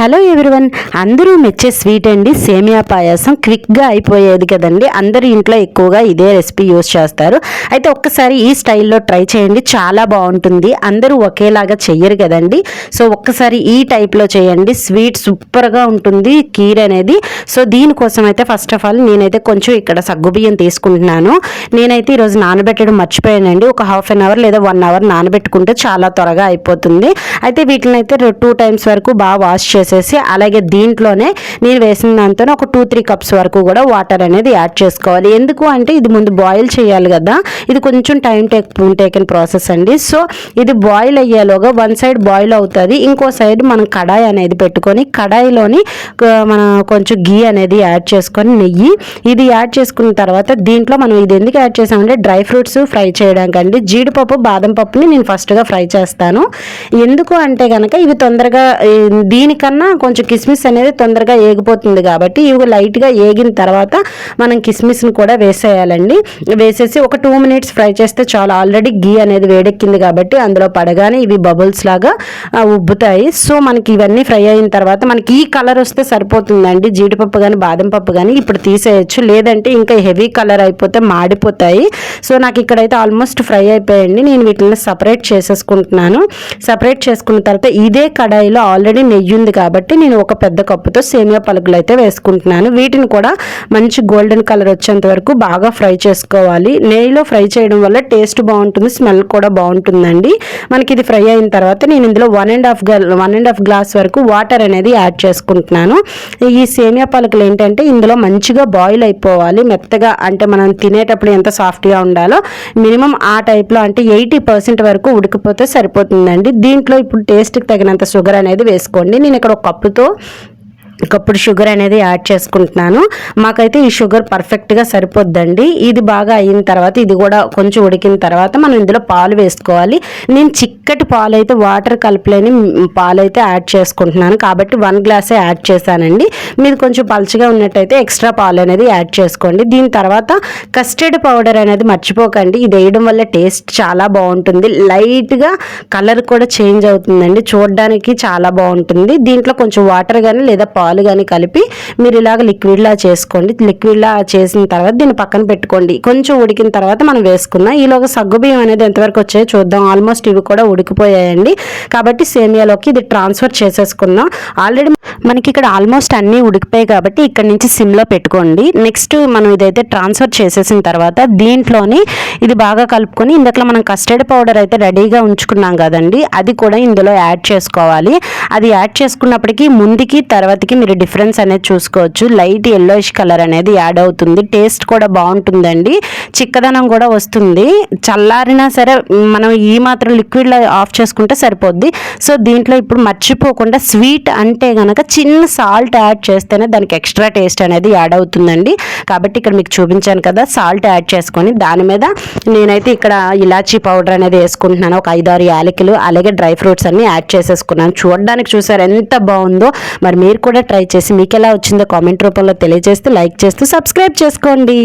Hello everyone అందరూ మెచ్చే sweet అండి సేమియా పాయాసం క్విక్గా అయిపోయేది కదండి. అందరూ ఇంట్లో ఎక్కువగా ఇదే రెసిపీ యూస్ చేస్తారు. అయితే ఒక్కసారి ఈ స్టైల్లో ట్రై చేయండి చాలా బాగుంటుంది. అందరూ ఒకేలాగా చెయ్యరు కదండి. సో ఒక్కసారి ఈ టైప్లో చేయండి. స్వీట్ సూపర్గా ఉంటుంది కీర్ అనేది సో దీనికోసం అయితే ఫస్ట్ ఆఫ్ ఆల్ నేనైతే కొంచెం ఇక్కడ సగ్గుబియ్యం తీసుకుంటున్నాను. నేనైతే ఈరోజు నానబెట్టడం మర్చిపోయానండి. ఒక హాఫ్ అన్ అవర్ లేదా వన్ అవర్ నానబెట్టుకుంటే చాలా త్వరగా అయిపోతుంది. అయితే వీటిని అయితే టూ టైమ్స్ వరకు బాగా వాష్ వేసేసి అలాగే దీంట్లోనే నేను వేసిన దాంతో ఒక టూ త్రీ కప్స్ వరకు కూడా వాటర్ అనేది యాడ్ చేసుకోవాలి. ఎందుకు అంటే ఇది ముందు బాయిల్ చేయాలి కదా. ఇది కొంచెం టైం టేక్ టేకెన్ ప్రాసెస్ అండి. సో ఇది బాయిల్ అయ్యేలోగా వన్ సైడ్ బాయిల్ అవుతుంది. ఇంకో సైడ్ మనం కడాయి అనేది పెట్టుకొని కడాయిలోని మనం మన కొంచెం గీ అనేది యాడ్ చేసుకొని నెయ్యి. ఇది యాడ్ చేసుకున్న తర్వాత దీంట్లో మనం ఇది ఎందుకు యాడ్ చేసామంటే డ్రై ఫ్రూట్స్ ఫ్రై చేయడానికి అండి. జీడిపప్పు బాదం పప్పుని నేను ఫస్ట్గా ఫ్రై చేస్తాను. ఎందుకు అంటే కనుక ఇవి తొందరగా దీనికన్నా కన్నా కొంచెం కిస్మిస్ అనేది తొందరగా ఏగిపోతుంది కాబట్టి ఇవి లైట్గా ఏగిన తర్వాత మనం కిస్మిస్ని కూడా వేసేయాలండి. వేసేసి ఒక టూ మినిట్స్ ఫ్రై చేస్తే చాలా. ఆల్రెడీ గీ అనేది వేడెక్కింది కాబట్టి అందులో పడగానే ఇవి బబుల్స్ లాగా ఉబ్బుతాయి. సో మనకి ఇవన్నీ ఫ్రై అయిన తర్వాత మనకి ఈ కలర్ వస్తే సరిపోతుందండి. జీడిపప్పు కానీ బాదం పప్పు కానీ ఇప్పుడు తీసేయచ్చు. లేదంటే ఇంకా హెవీ కలర్ అయిపోతే మాడిపోతాయి. సో నాకు ఇక్కడైతే ఆల్మోస్ట్ ఫ్రై అయిపోయాయండి. నేను వీటిని సపరేట్ చేసేసుకుంటున్నాను. సపరేట్ చేసుకున్న తర్వాత ఇదే కడాయిలో ఆల్రెడీ నెయ్యి ఉంది కాబట్టి కాబట్టి నేను ఒక పెద్ద కప్పుతో సేమియా పలుకులు అయితే వేసుకుంటున్నాను. వీటిని కూడా మంచి గోల్డెన్ కలర్ వచ్చేంత వరకు బాగా ఫ్రై చేసుకోవాలి. నెయ్యిలో ఫ్రై చేయడం వల్ల టేస్ట్ బాగుంటుంది స్మెల్ కూడా బాగుంటుందండి. మనకి ఇది ఫ్రై అయిన తర్వాత నేను ఇందులో one and half one and half glass వరకు వాటర్ అనేది యాడ్ చేసుకుంటున్నాను. ఈ సేమియా పలుకులు ఏంటంటే ఇందులో మంచిగా బాయిల్ అయిపోవాలి. మెత్తగా అంటే మనం తినేటప్పుడు ఎంత సాఫ్ట్గా ఉండాలో మినిమం ఆ టైప్లో అంటే ఎయిటీ పర్సెంట్ వరకు ఉడికిపోతే సరిపోతుందండి. దీంట్లో ఇప్పుడు టేస్ట్కి తగినంత షుగర్ అనేది వేసుకోండి. నేను ఇక్కడ ఒక కప్పుతో కప్పుడు షుగర్ అనేది యాడ్ చేసుకుంటున్నాను. మాకైతే ఈ షుగర్ పర్ఫెక్ట్గా సరిపోద్దండి. ఇది బాగా అయిన తర్వాత ఇది కూడా కొంచెం ఉడికిన తర్వాత మనం ఇందులో పాలు వేసుకోవాలి. నేను చిక్కటి పాలు అయితే వాటర్ కలపలేని పాలు అయితే యాడ్ చేసుకుంటున్నాను. కాబట్టి వన్ గ్లాసే యాడ్ చేశానండి. మీరు కొంచెం పలుచగా ఉన్నట్టయితే ఎక్స్ట్రా పాలు అనేది యాడ్ చేసుకోండి. దీని తర్వాత కస్టర్డ్ పౌడర్ అనేది మర్చిపోకండి. ఇది వేయడం వల్ల టేస్ట్ చాలా బాగుంటుంది. లైట్గా కలర్ కూడా చేంజ్ అవుతుందండి. చూడడానికి చాలా బాగుంటుంది. దీంట్లో కొంచెం వాటర్ కానీ లేదా పాలు కానీ కలిపి మీరు ఇలాగ లిక్విడ్లా చేసుకోండి. లిక్విడ్లా చేసిన తర్వాత దీన్ని పక్కన పెట్టుకోండి. కొంచెం ఉడికిన తర్వాత మనం వేసుకుందాం ఈలోగా సగ్గుబియ్యం అనేది ఎంతవరకు వచ్చాయో చూద్దాం. ఆల్మోస్ట్ ఇవి కూడా ఉడికిపోయాయండి. కాబట్టి సేమియాలోకి ఇది ట్రాన్స్ఫర్ చేసేసుకుందాం ఆల్రెడీ మనకి ఇక్కడ ఆల్మోస్ట్ అన్నీ ఉడికిపోయాయి కాబట్టి ఇక్కడ నుంచి సిమ్లో పెట్టుకోండి. నెక్స్ట్ మనం ఇదైతే ట్రాన్స్ఫర్ చేసేసిన తర్వాత దీంట్లోని ఇది బాగా కలుపుకొని ఇందులో మనం కస్టర్డ్ పౌడర్ అయితే రెడీగా ఉంచుకున్నాం కదండి. అది కూడా ఇందులో యాడ్ చేసుకోవాలి. అది యాడ్ చేసుకున్నప్పటికీ ముందుకి తర్వాతకి మీరు డిఫరెన్స్ అనేది చూసుకోవచ్చు. లైట్ ఎల్లోయిష్ కలర్ అనేది యాడ్ అవుతుంది. టేస్ట్ కూడా బాగుంటుందండి. చిక్కదనం కూడా వస్తుంది. చల్లారినా సరే మనం ఈ మాత్రం లిక్విడ్లో ఆఫ్ చేసుకుంటే సరిపోద్ది. సో దీంట్లో ఇప్పుడు మర్చిపోకుండా స్వీట్ అంటే కనుక చిన్న సాల్ట్ యాడ్ చేస్తేనే దానికి ఎక్స్ట్రా టేస్ట్ అనేది యాడ్ అవుతుందండి. కాబట్టి ఇక్కడ మీకు చూపించాను కదా సాల్ట్ యాడ్ చేసుకొని దాని మీద నేనైతే ఇక్కడ ఇలాచీ పౌడర్ అనేది వేసుకుంటున్నాను. ఒక ఐదారు యాలకులు అలాగే డ్రై ఫ్రూట్స్ అన్ని యాడ్ చేసేసుకున్నాను. చూడడానికి చూసారు ఎంత బాగుందో. మరి మీరు కూడా ట్రై చేసి మీకు ఎలా వచ్చిందో కామెంట్ రూపంలో తెలియజేస్తూ లైక్ చేస్తూ సబ్స్క్రైబ్ చేసుకోండి.